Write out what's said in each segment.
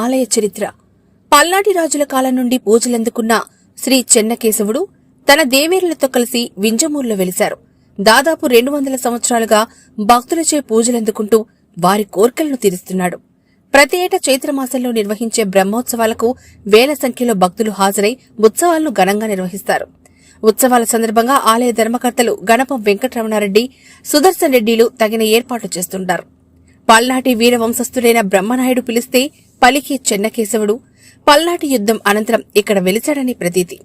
ఆలయ చరిత్ర. పల్నాటి రాజుల కాలం నుండి పూజలందుకున్న శ్రీ చెన్నకేశవుడు తన దేవేరులతో కలిసి వింజమూరులో వెలిశారు. దాదాపు రెండు వందల సంవత్సరాలుగా భక్తులచే పూజలందుకుంటూ వారి కోర్కెలను తీరుస్తున్నాడు. ప్రతి ఏటా చైత్రమాసంలో నిర్వహించే బ్రహ్మోత్సవాలకు వేల సంఖ్యలో భక్తులు హాజరై ఉత్సవాలను ఘనంగా నిర్వహిస్తారు. ఉత్సవాల సందర్భంగా ఆలయ ధర్మకర్తలు గణపం వెంకటరమణారెడ్డి సుదర్శన్ రెడ్డిలు తగిన ఏర్పాట్లు చేస్తుంటారు. పల్నాటి వీర వంశస్థుడైన బ్రహ్మనాయుడు పిలిస్తే పలికి చెన్నకేశవుడు పల్నాటి యుద్ధం అనంతరం ఇక్కడ వెలిచాడని ప్రతీతి.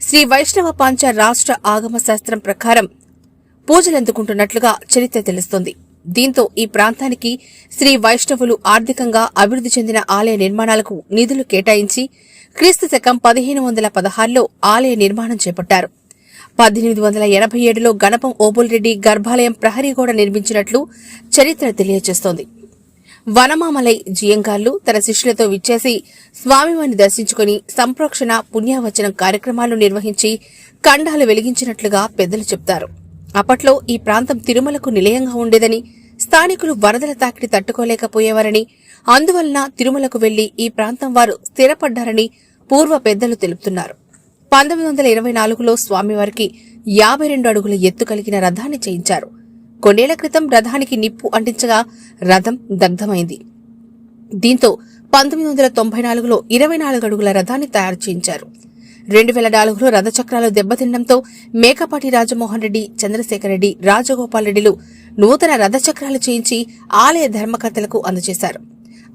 శ్రీ వైష్ణవ పాంచ రాష్ట్ర ఆగమ శాస్త్రం ప్రకారం పూజలందుకుంటున్నట్లుగా చరిత్ర తెలుస్తోంది. దీంతో ఈ ప్రాంతానికి శ్రీ వైష్ణవులు ఆర్థికంగా అభివృద్ధి చెందిన ఆలయ నిర్మాణాలకు నిధులు కేటాయించి క్రీస్తు శకం పదిహేను వందల పదహారులో ఆలయ నిర్మాణం చేపట్టారు. పద్దెనిమిది వందల ఎనభై ఏడులో గణపం ఓబుల్రెడ్డి గర్భాలయం ప్రహరీ గోడ నిర్మించినట్లు చరిత్ర తెలియజేస్తోంది. వనమామలై జియంగాళ్ళు తన శిష్యులతో విచ్చేసి స్వామివారిని దర్శించుకుని సంప్రోక్షణ పుణ్యావచనం కార్యక్రమాలు నిర్వహించి కండాలు వెలిగించినట్లుగా పెద్దలు చెప్తారు. అప్పట్లో ఈ ప్రాంతం తిరుమలకు నిలయంగా ఉండేదని స్థానికులు వరదల తాకిడి తట్టుకోలేకపోయేవారని అందువలన తిరుమలకు వెళ్ళి ఈ ప్రాంతం వారు స్థిరపడ్డారని పూర్వ పెద్దలు తెలుపుతున్నారు. పంతొమ్మిది వందల ఇరవై నాలుగులో స్వామివారికి యాభై రెండు అడుగుల ఎత్తు కలిగిన రథాన్ని చేయించారు. కొన్నేళ్ళ క్రితం రథానికి నిప్పు అంటించగా రథం దగ్ధమైంది. దీంతో పంతొమ్మిది వందల తొంభై నాలుగులో ఇరవై నాలుగు అడుగుల రథాన్ని తయారు చేయించారు. రెండు వేల నాలుగులో రథచక్రాలు దెబ్బతినడంతో మేకపాటి రాజమోహన్ రెడ్డి చంద్రశేఖర్ రెడ్డి రాజగోపాల్ రెడ్డిలు నూతన రథచక్రాలు చేయించి ఆలయ ధర్మకర్తలకు అందజేశారు.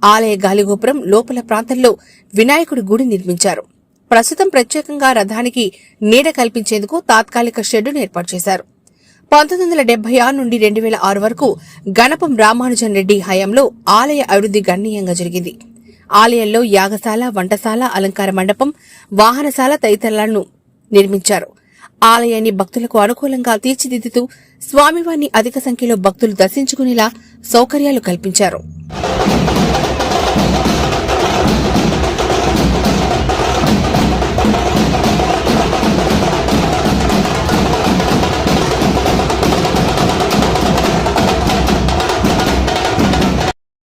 ఆలయ గాలిగోపురం లోపల ప్రాంతంలో వినాయకుడి గుడి నిర్మించారు. ప్రస్తుతం ప్రత్యేకంగా రథానికి నీడ కల్పించేందుకు తాత్కాలిక షెడ్డును ఏర్పాటు చేశారు. పంతొమ్మిది వందల డెబ్బై ఆరు నుండి రెండు వేల ఆరు వరకు గణపం రామానుజన్ రెడ్డి హయాంలో ఆలయ అభివృద్ది గణనీయంగా జరిగింది. ఆలయంలో యాగశాల వంటశాల అలంకార మండపం వాహనశాల తదితరాలను నిర్మించారు. ఆలయాన్ని భక్తులకు అనుకూలంగా తీర్చిదిద్దుతూ స్వామివారిని అధిక సంఖ్యలో భక్తులు దర్శించుకునేలా సౌకర్యాలు కల్పించారు.